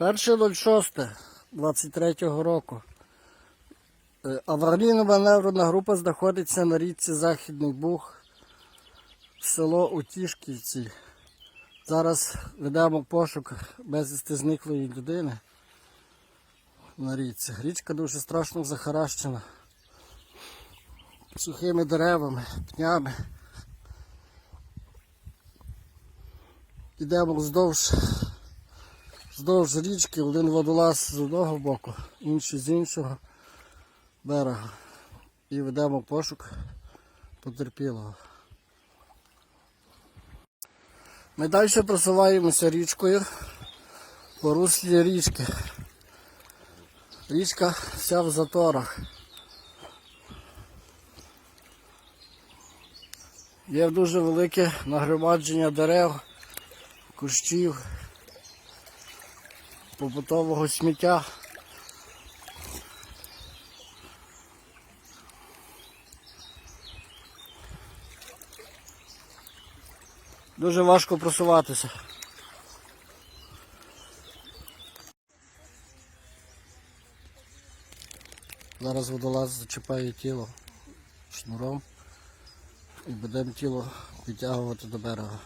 1.06.23 року. Е, Аварійно-маневрена група знаходиться на річці Західний Буг, село Утішківці. Зараз ведемо пошук безвісти зниклої людини на річці. Річка дуже страшно захаращена. Сухими деревами, пнями. Йдемо вздовж, вздовж річки, один водолаз з одного боку, інший з іншого берега. І ведемо пошук потерпілого. Ми далі просуваємося річкою по руслі річки. Річка вся в заторах. Є дуже велике нагромадження дерев, кущів, побутового сміття. Дуже важко просуватися. Зараз водолаз зачіпає тіло шнуром і будемо тіло підтягувати до берега.